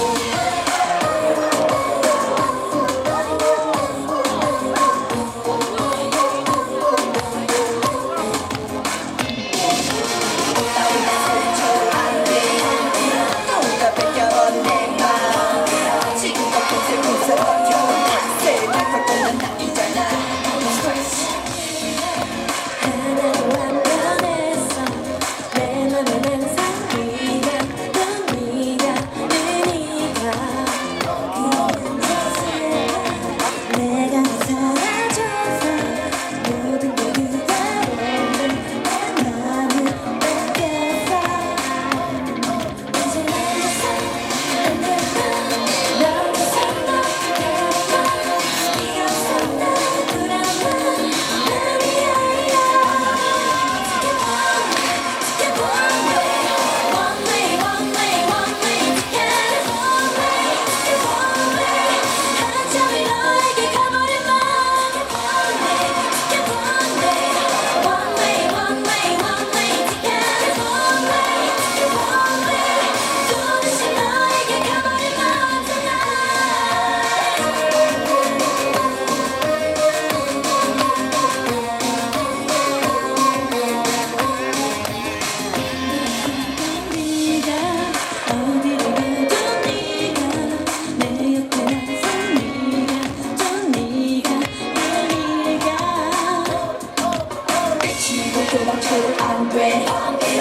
Ooh.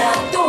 я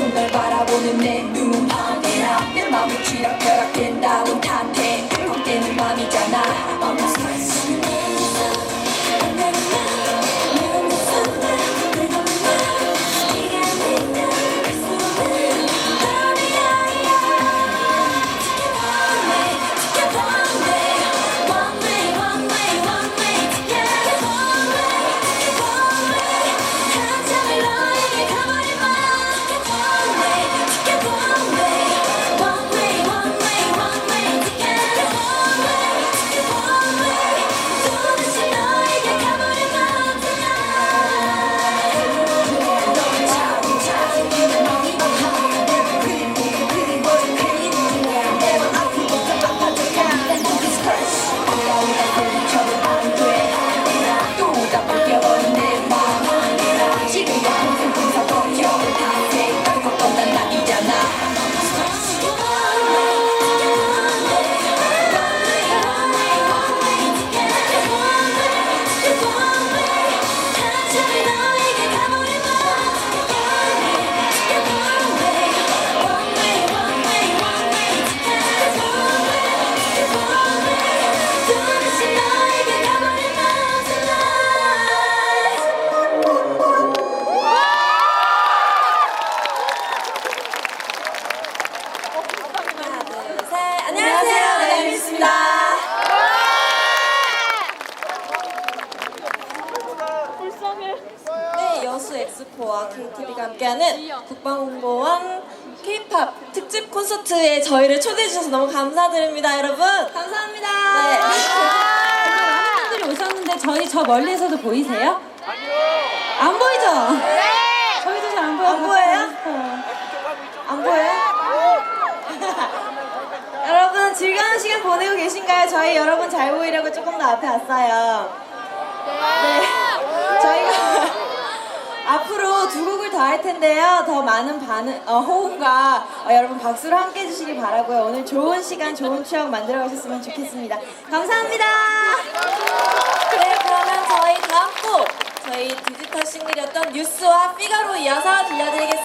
엑스포와 KTV가 함께하는 국방홍보원 K-팝 특집 콘서트에 저희를 초대해 주셔서 너무 감사드립니다, 여러분. 감사합니다. 네. 분들이 오셨는데 저희 저 멀리에서도 보이세요? 아니요. 안 보이죠? 네. 저희도 잘 안 보여. 안 보여요? 안 보여요? 여러분 즐거운 시간 보내고 계신가요? 저희 여러분 잘 보이려고 조금 더 앞에 왔어요. 네. 앞으로 두 곡을 더 할 텐데요. 더 많은 반응, 어, 호응과 어, 여러분 박수로 함께 해주시기 바라고요. 오늘 좋은 시간, 좋은 추억 만들어 가셨으면 좋겠습니다. 감사합니다. 그래 그러면 저희 다음 곡 저희 디지털 싱글이었던 뉴스와 피가로 이어서 들려드리겠습니다.